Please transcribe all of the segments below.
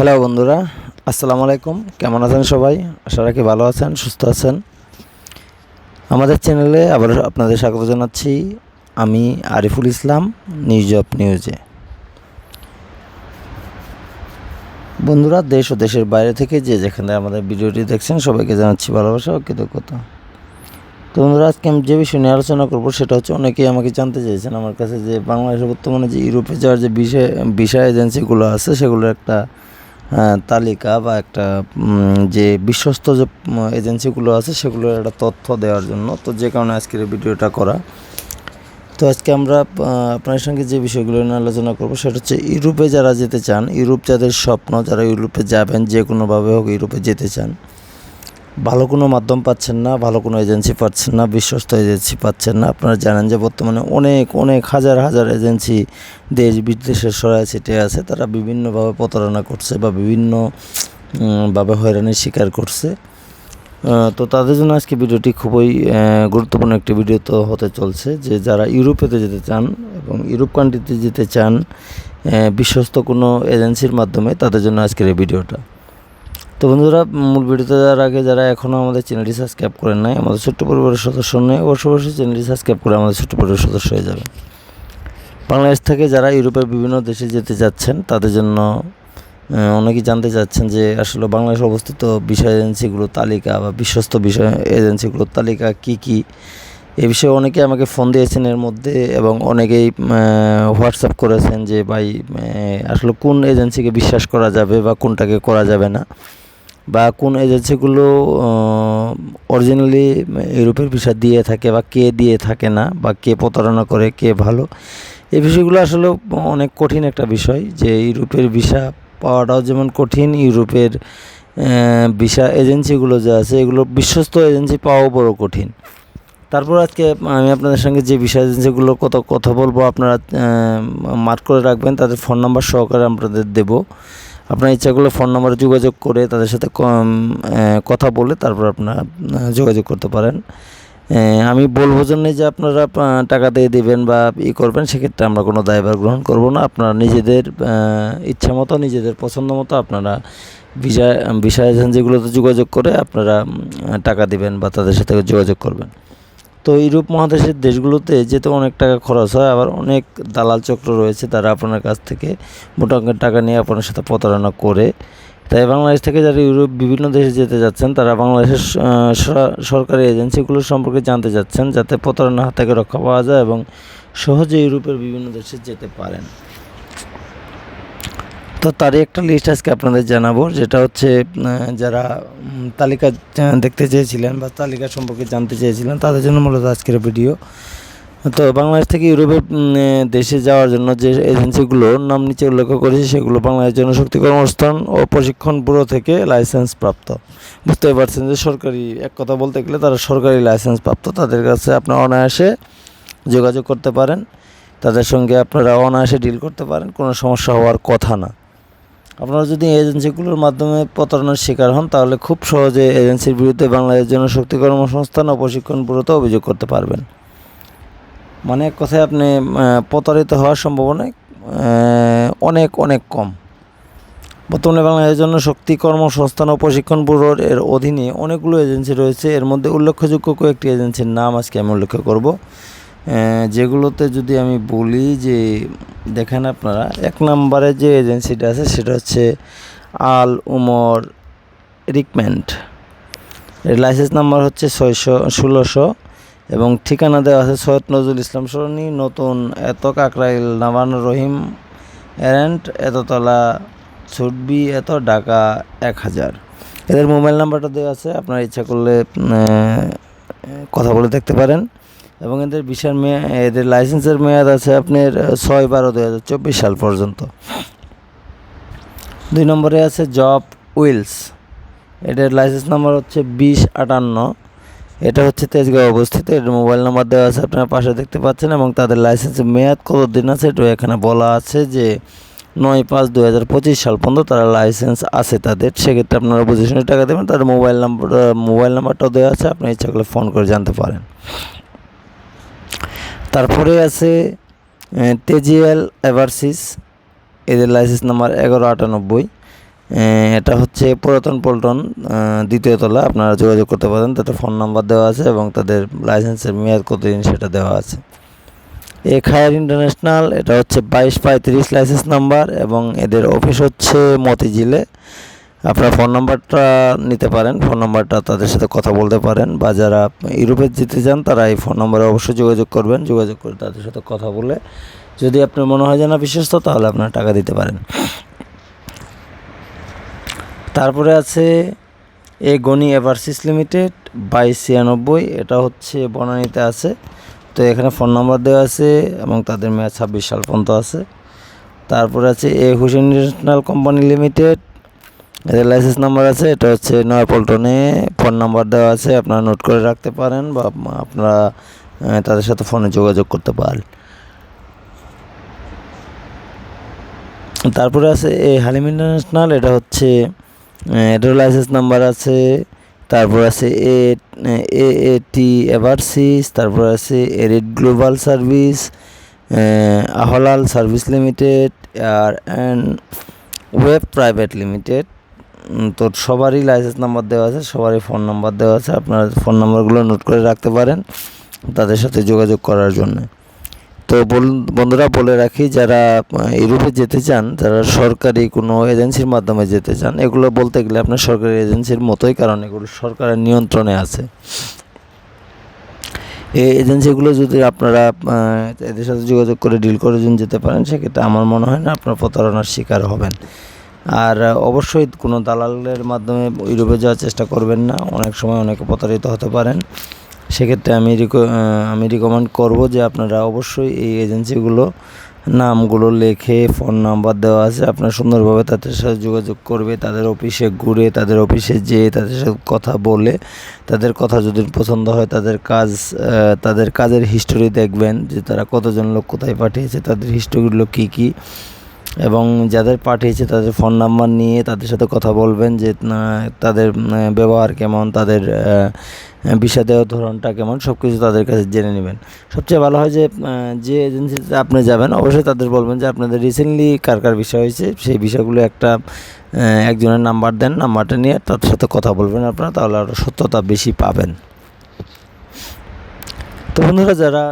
Hello বন্ধুরা, আসসালামু আলাইকুম। কেমন আছেন সবাই? আশা রাখি ভালো আছেন, সুস্থ আছেন। আমাদের চ্যানেলে আবার আপনাদের স্বাগত জানাচ্ছি। আমি আরিফুল ইসলাম, নিউজ অফ নিউজে। বন্ধুরা, দেশ ও দেশের বাইরে থেকে যে যেখানে আমাদের ভিডিওটি দেখছেন, সবাইকে জানাচ্ছি ভালোবাসা ও কৃতজ্ঞতা। তো বন্ধুরা, আজকে আমি যে বিষয় নিয়ে আলোচনা করব, সেটা হচ্ছে অনেকেই আমাকে জানতে চেয়েছেন আমার কাছে যে বাংলাদেশের বর্তমানে যে ইউরোপে যাওয়ার যে বিষয় ভিসা এজেন্সিগুলো আছে, সেগুলোর একটা তালিকা বা একটা যে বিশ্বস্ত যে এজেন্সিগুলো আছে সেগুলোর একটা তথ্য দেওয়ার জন্য। তো যে কারণে আজকের ভিডিওটা করা। তো আজকে আমরা আপনার সঙ্গে যে বিষয়গুলো নিয়ে আলোচনা করব সেটা হচ্ছে ইউরোপে যারা যেতে চান, ইউরোপ যাদের স্বপ্ন, যারা ইউরোপে যাবেন, যে কোনোভাবে হোক ইউরোপে যেতে চান ভালো কোনো মাধ্যম পাচ্ছেন না ভালো কোনো এজেন্সি পাচ্ছেন না বিশ্বস্ত এজেন্সি পাচ্ছেন না। আপনারা জানেন যে বর্তমানে অনেক অনেক হাজার হাজার এজেন্সি দেশ বিদেশের সরায় ছিটে আছে। তারা বিভিন্নভাবে প্রতারণা করছে বা বিভিন্ন উম, ভাবে হয়রানির শিকার করছে। তো তাদের জন্য আজকে ভিডিওটি খুবই গুরুত্বপূর্ণ একটি ভিডিও তো হতে চলছে যে যারা ইউরোপেতে যেতে চান এবং ইউরোপ কান্ট্রিতে যেতে চান বিশ্বস্ত কোনো এজেন্সির মাধ্যমে তাদের জন্য আজকের এই ভিডিওটা। তো বন্ধুরা, মূল ভিডিওতে যাওয়ার আগে যারা এখনও আমাদের চ্যানেলটি সাবস্ক্রাইব করেন নাই, আমাদের ছোট্ট পরিবারের সদস্য নয়, অবশ্যই অবশ্যই চ্যানেলটি সাবস্ক্রাইব করে আমাদের ছোট্ট পরিবারের সদস্য হয়ে যাবে বাংলাদেশ থেকে যারা ইউরোপের বিভিন্ন দেশে যেতে যাচ্ছেন, তাদের জন্য অনেকেই জানতে চাচ্ছেন যে আসলে বাংলাদেশে অবস্থিত বিষয় এজেন্সিগুলোর তালিকা বা বিশ্বস্ত বিষয় এজেন্সিগুলোর তালিকা কি কি? এ বিষয়ে অনেকে আমাকে ফোন দিয়েছেন এর মধ্যে এবং অনেকেই হোয়াটসঅ্যাপ করেছেন যে ভাই আসলে কোন এজেন্সিকে বিশ্বাস করা যাবে বা কোনটাকে করা যাবে না। বা কোন এজেন্সিগুলো অরিজিনালি ইউরোপের ভিসা দিয়ে থাকে বা কে দিয়ে থাকে না বা কে প্রতারণা করে, কে ভালো, এই বিষয়গুলো আসলে অনেক কঠিন একটা বিষয় যে ইউরোপের ভিসা পাওয়াটাও যেমন কঠিন, ইউরোপের ভিসা এজেন্সিগুলো যে আছে এগুলো বিশ্বস্ত এজেন্সি পাওয়াও বড় কঠিন। তারপর আজকে আমি আপনাদের সঙ্গে যে বিষয় এজেন্সিগুলো কত কথা বলব, আপনারা মার্ক করে রাখবেন, তাদের ফোন নাম্বার সহকারে আপনাদের দেবো। আপনার ইচ্ছাগুলো ফোন নাম্বারে যোগাযোগ করে তাদের সাথে কথা বলে তারপর আপনারা যোগাযোগ করতে পারেন। আমি বলব জন্যে যে আপনারা টাকা দিয়ে দেবেন বা ই করবেন, সেক্ষেত্রে আমরা কোনো দায়ভার গ্রহণ করব না। আপনারা নিজেদের ইচ্ছা মতো, নিজেদের পছন্দ মতো আপনারা ভিসা ভিসা এজেন্সিগুলোতে যোগাযোগ করে আপনারা টাকা দিবেন বা তাদের সাথে যোগাযোগ করবেন। তো ইউরোপ মহাদেশের দেশগুলোতে যেতে অনেক টাকা খরচ হয়, আবার অনেক দালাল চক্র রয়েছে তারা আপনার কাছ থেকে মোটা অঙ্কের টাকা নিয়ে আপনার সাথে প্রতারণা করে। তাই বাংলাদেশ থেকে যারা ইউরোপ বিভিন্ন দেশে যেতে যাচ্ছেন, তারা বাংলাদেশের সরকারি এজেন্সিগুলোর সম্পর্কে জানতে যাচ্ছেন, যাতে প্রতারণা হাত থেকে রক্ষা পাওয়া যায় এবং সহজে ইউরোপের বিভিন্ন দেশে যেতে পারেন। তো তারই একটা লিস্ট আজকে আপনাদের জানাব, যেটা হচ্ছে যারা তালিকা দেখতে চেয়েছিলেন বা তালিকা সম্পর্কে জানতে চেয়েছিলেন, তাদের জন্য মূলত আজকের ভিডিও। তো বাংলাদেশ থেকে ইউরোপের দেশে যাওয়ার জন্য যে এজেন্সিগুলোর নাম নিচে উল্লেখ করেছি, সেগুলো বাংলাদেশ জনশক্তি কর্মস্থান ও প্রশিক্ষণ ব্যুরো থেকে লাইসেন্স প্রাপ্ত। বুঝতে পারছেন যে সরকারি, এক কথা বলতে গেলে তারা সরকারি লাইসেন্স প্রাপ্ত। তাদের কাছে আপনার অনায়াসে যোগাযোগ করতে পারেন। তাদের সঙ্গে আপনারা অনায়াসে ডিল করতে পারেন, কোনো সমস্যা হওয়ার কথা না। আপনারা যদি এজেন্সিগুলোর মাধ্যমে প্রতারণার শিকার হন, তাহলে খুব সহজে এজেন্সির বিরুদ্ধে বাংলাদেশ জনশক্তি কর্মসংস্থান ও প্রশিক্ষণ ব্যুরোতে অভিযোগ করতে পারবেন। মানে এক কথায় আপনি প্রতারিত হওয়ার সম্ভাবনা অনেক অনেক কম। বর্তমানে বাংলাদেশের জন্য জনশক্তি কর্মসংস্থান ও প্রশিক্ষণ ব্যুরোর এর অধীনে অনেকগুলো এজেন্সি রয়েছে। এর মধ্যে উল্লেখযোগ্য কয়েকটি এজেন্সির নাম আজকে আমি উল্লেখ করব। যেগুলোতে যদি আমি বলি যে দেখেন আপনারা, এক নম্বরে যে এজেন্সিটা আছে সেটা হচ্ছে আল উমর রিকমেন্ট এর লাইসেন্স নাম্বার হচ্ছে ছয়শো, ষোলোশো এবং ঠিকানা দেওয়া আছে সৈয়দ নজরুল ইসলাম সরণি, নতুন এত কাকরাইল নাবান রহিম এরেন্ট এততলা ছুটবি এত ঢাকা এক হাজার। এদের মোবাইল নাম্বারটা দেওয়া আছে, আপনার ইচ্ছা করলে কথা বলে দেখতে পারেন। এবং এদের বিশাল মেয়াদ এদের লাইসেন্সের মেয়াদ আছে আপনার ছয় বারো দুই হাজার চব্বিশ সাল পর্যন্ত। দুই নম্বরে আছে জব উইলস এটার লাইসেন্স নাম্বার হচ্ছে বিশ আটান্ন। এটা হচ্ছে তেজগাঁও অবস্থিত। এর মোবাইল নাম্বার দেওয়া আছে, আপনারা পাশে দেখতে পাচ্ছেন, এবং তাদের লাইসেন্সের মেয়াদ কত দিন আছে এটা এখানে বলা আছে যে নয় পাঁচ দু হাজার পঁচিশ সাল পর্যন্ত তারা লাইসেন্স আছে তাদের। সেক্ষেত্রে আপনারা বুঝে শুনে টাকা দেবেন। তাদের মোবাইল নাম্বার মোবাইল নাম্বারটাও দেওয়া আছে আপনার ইচ্ছা করলে ফোন করে জানতে পারেন। তারপরে আছে তেজিএল এভারসিস, এদের লাইসেন্স নাম্বার এগারো আটানব্বই। এটা হচ্ছে পুরাতন পল্টন দ্বিতীয় তলা, আপনারা যোগাযোগ করতে পারেন, তাতে ফোন নাম্বার দেওয়া আছে এবং তাদের লাইসেন্সের মেয়াদ কতদিন সেটা দেওয়া আছে। এ, খায়ার ইন্টারন্যাশনাল এটা হচ্ছে বাইশ পঁয়ত্রিশ লাইসেন্স নাম্বার এবং এদের অফিস হচ্ছে মতিঝিলে। আপনার ফোন নাম্বারটা নিতে পারেন, ফোন নাম্বারটা তাদের সাথে কথা বলতে পারেন বা যারা ইউরোপে যেতে চান তারা এই ফোন নাম্বারে অবশ্যই যোগাযোগ করবেন, যোগাযোগ করে তাদের সাথে কথা বলে যদি আপনার মনে হয় যে না বিশ্বস্ত তাহলে আপনার টাকা দিতে পারেন। তারপরে আছে এ গনি এভারসিস লিমিটেড, বাইশ ছিয়ানব্বই, এটা হচ্ছে বনানীতে আছে। তো এখানে ফোন নাম্বার দেওয়া আছে এবং তাদের মেয়াদ ছাব্বিশ সাল পর্যন্ত আছে। তারপরে আছে A Hussain international company limited এদের লাইসেন্স নাম্বার আছে, এটা হচ্ছে নয়াপল্টনে ফোন নাম্বার দেওয়া আছে, আপনারা নোট করে রাখতে পারেন বা আপনারা তাদের সাথে ফোনে যোগাযোগ করতে পারেন। তারপরে আছে এই হালিম ইন্টারন্যাশনাল এটা হচ্ছে এটার লাইসেন্স নাম্বার আছে, তারপর আছে এ এ এ টি, এভারসিস, তারপর আছে এরিড গ্লোবাল সার্ভিস আহলাল সার্ভিস লিমিটেড, আর অ্যান্ড ওয়েব প্রাইভেট লিমিটেড। তো সবারই লাইসেন্স নাম্বার দেওয়া আছে, সবারই ফোন নাম্বার দেওয়া আছে। আপনারা ফোন নাম্বারগুলো নোট করে রাখতে পারেন তাদের সাথে যোগাযোগ করার জন্য। তো বন্ধুরা বলে রাখি, যারা ইউরোপে যেতে চান, যারা সরকারি কোনো এজেন্সির মাধ্যমে যেতে চান, এগুলো বলতে গেলে আপনার সরকারি এজেন্সির মতোই, কারণ এগুলো সরকারের নিয়ন্ত্রণে আছে। এই এজেন্সিগুলো যদি আপনারা এদের সাথে যোগাযোগ করে ডিল করে যেতে পারেন, সেক্ষেত্রে আমার মনে হয় না আপনার প্রতারণার শিকার হবেন। আর অবশ্যই কোনো দালালের মাধ্যমে ইউরোপে যাওয়ার চেষ্টা করবেন না। অনেক সময় অনেকে প্রতারিত হতে পারেন। সেক্ষেত্রে আমি আমি রিকমেন্ড করব যে আপনারা অবশ্যই এই এজেন্সিগুলো নামগুলো লেখে ফোন নাম্বার দেওয়া আছে। আপনারা সুন্দরভাবে তাদের সাথে যোগাযোগ করবে, তাদের অফিসে ঘুরে, তাদের অফিসে যেয়ে তাদের সাথে কথা বলে, তাদের কথা যদি পছন্দ হয়, তাদের কাজ তাদের কাজের হিস্টোরি দেখবেন যে তারা কতজন লোক কোথায় পাঠিয়েছে, তাদের হিস্টোরিগুলো কী কী। এবং যাদের পাঠিয়েছে তাদের ফোন নাম্বার নিয়ে তাদের সাথে কথা বলবেন যে তাদের ব্যবহার কেমন? তাদের বিষা দেওয়ার ধরনটা কেমন? সব কিছু তাদের কাছে জেনে নেবেন। সবচেয়ে ভালো হয় যে যে এজেন্সিতে আপনি যাবেন, অবশ্যই তাদের বলবেন যে, আপনাদের রিসেন্টলি কার কার বিষয় হয়েছে? সেই বিষয়গুলো একটা একজনের নাম্বার দেন নাম্বারটা নিয়ে তাদের সাথে কথা বলবেন আপনারা, তাহলে আরও সত্যতা বেশি পাবেন। তো বন্ধুরা, যারা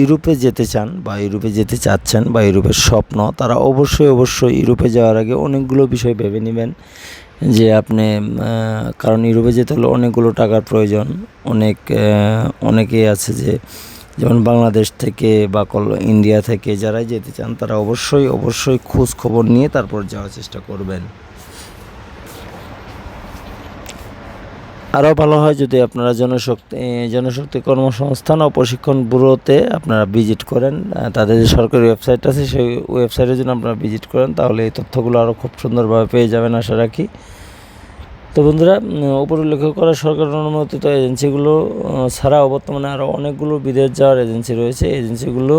ইউরোপে যেতে চান বা ইউরোপে যেতে চাচ্ছেন বা ইউরোপের স্বপ্ন, তারা অবশ্যই অবশ্যই ইউরোপে যাওয়ার আগে অনেকগুলো বিষয় ভেবে নেবেন যে আপনি কারণ ইউরোপে যেতে হলে অনেকগুলো টাকার প্রয়োজন। অনেক অনেকেই আছে যে, যেমন বাংলাদেশ থেকে বা কল, ইন্ডিয়া থেকে যারাই যেতে চান, তারা অবশ্যই অবশ্যই খোঁজ খবর নিয়ে তারপর যাওয়ার চেষ্টা করবেন। আরও ভালো হয় যদি আপনারা জনশক্তি জনশক্তি কর্মসংস্থান ও প্রশিক্ষণ ব্যুরোতে আপনারা ভিজিট করেন। তাদের যে সরকারি ওয়েবসাইট আছে, সেই ওয়েবসাইটের জন্য আপনারা ভিজিট করেন। তাহলে এই তথ্যগুলো আরও খুব সুন্দরভাবে পেয়ে যাবেন, আশা রাখি। তো বন্ধুরা উপর উল্লেখ করা সরকার অনুমোদিত এজেন্সিগুলো ছাড়াও বর্তমানে আরও অনেকগুলো বিদেশ যাওয়ার এজেন্সি রয়েছে। এজেন্সিগুলো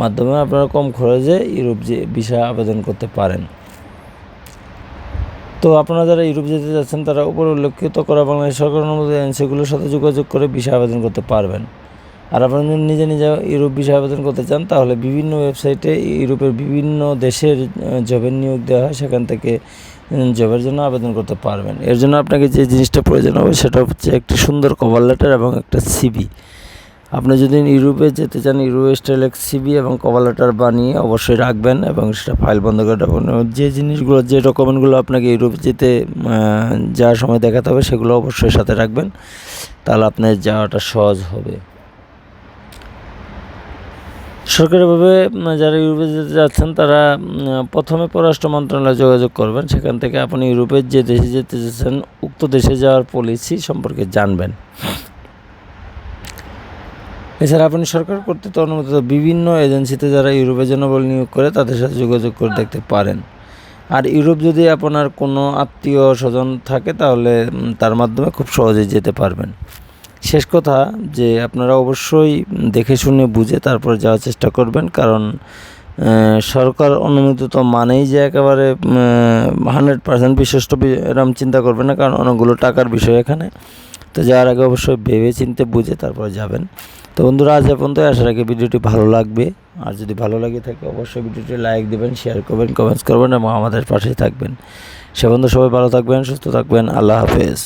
মাধ্যমে আপনারা কম খরচে ইউরোপ যে ভিসা আবেদন করতে পারেন। তো আপনারা যারা ইউরোপ যেতে যাচ্ছেন, তারা উপর উল্লেখিত করা বাংলাদেশ সরকার অনুমোদিত এজেন্সিগুলোর সাথে যোগাযোগ করে ভিসা আবেদন করতে পারবেন। আর আপনারা যদি নিজে নিজে ইউরোপ ভিসা আবেদন করতে চান, তাহলে বিভিন্ন ওয়েবসাইটে ইউরোপের বিভিন্ন দেশের জবের নিয়োগ দেওয়া হয়, সেখান থেকে জবের জন্য আবেদন করতে পারবেন। এর জন্য আপনাকে যে জিনিসটা প্রয়োজন হবে, সেটা হচ্ছে একটি সুন্দর কভার লেটার এবং একটা সিবি আপনি যদি ইউরোপে যেতে চান ইউরো স্টাইল এক সিবি এবং কভার লেটার বানিয়ে অবশ্যই রাখবেন এবং সেটা ফাইল বন্ধ করে রাখবেন। যে জিনিসগুলো, যে ডকুমেন্টগুলো আপনাকে ইউরোপে যেতে যাওয়ার সময় দেখাতে হবে, সেগুলো অবশ্যই সাথে রাখবেন। তাহলে আপনার যাওয়াটা সহজ হবে। সরকারিভাবে যারা ইউরোপে যেতে যাচ্ছেন, তারা প্রথমে পররাষ্ট্র মন্ত্রণালয়ে যোগাযোগ করবেন। সেখান থেকে আপনি ইউরোপের যে দেশে যেতে চাচ্ছেন, উক্ত দেশে যাওয়ার পলিসি সম্পর্কে জানবেন। এছাড়া আপনি সরকার কর্তৃক অনুমোদিত বিভিন্ন এজেন্সিতে যারা ইউরোপে জন্য বল নিয়োগ করে, তাদের সাথে যোগাযোগ করে দেখতে পারেন। আর ইউরোপ যদি আপনার কোনো আত্মীয় স্বজন থাকে, তাহলে তার মাধ্যমে খুব সহজেই যেতে পারবেন। শেষ কথা যে, আপনারা অবশ্যই দেখে শুনে বুঝে তারপর যাওয়ার চেষ্টা করবেন, কারণ সরকার অনুমোদিত মানেই যে একেবারে হান্ড্রেড পার্সেন্ট বিশ্বস্ত এরম চিন্তা করবেন না, কারণ অনেকগুলো টাকার বিষয় এখানে। তো যাওয়ার আগে অবশ্যই ভেবে চিনতে বুঝে তারপরে যাবেন। তো বন্ধুরা, আজ পর্যন্ত আশা রাখি ভিডিওটি ভালো লাগবে। আর যদি ভালো লাগে থাকে, অবশ্যই ভিডিওটি লাইক দেবেন, শেয়ার করবেন কমেন্টস করবেন এবং আমাদের পাশেই থাকবেন। সে বন্ধু সবাই ভালো থাকবেন, সুস্থ থাকবেন। আল্লাহ হাফেজ।